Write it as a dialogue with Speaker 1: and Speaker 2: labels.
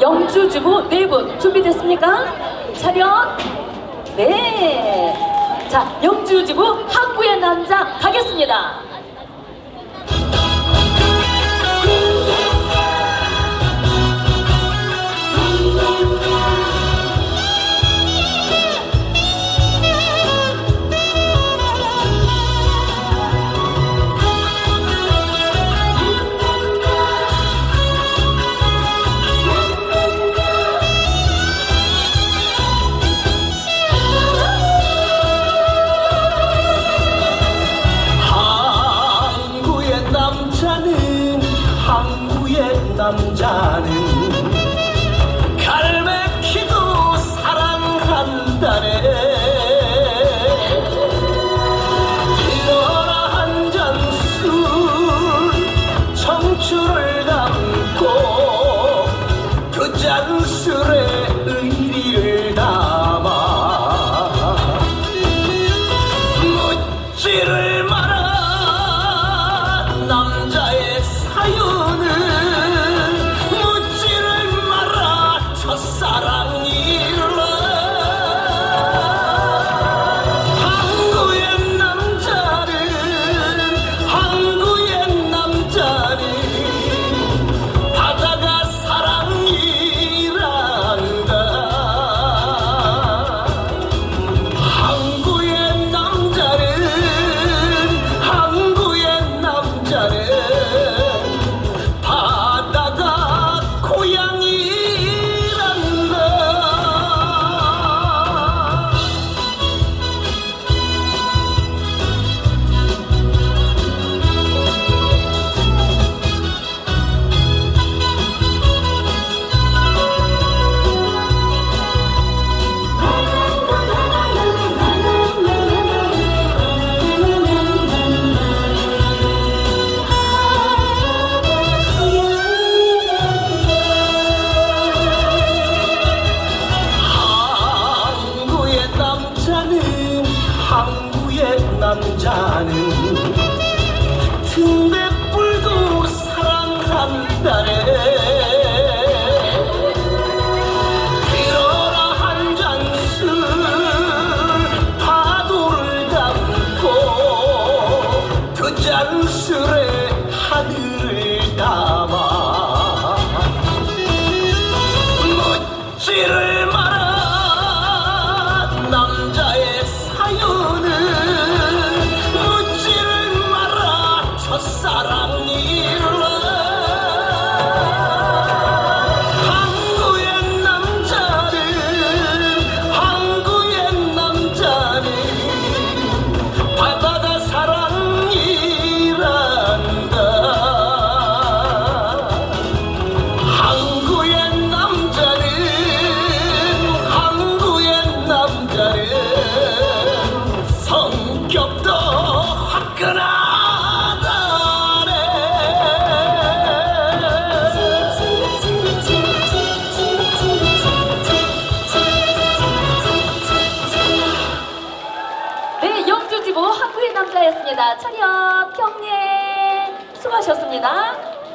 Speaker 1: 영주 주부 네 분 준비됐습니까? 차렷 네. 자, 영주 주부 학부의 남자 가겠습니다.
Speaker 2: গামছা 하늘을
Speaker 1: 오지고 학부의 남자였습니다. 차렷 경례 수고하셨습니다.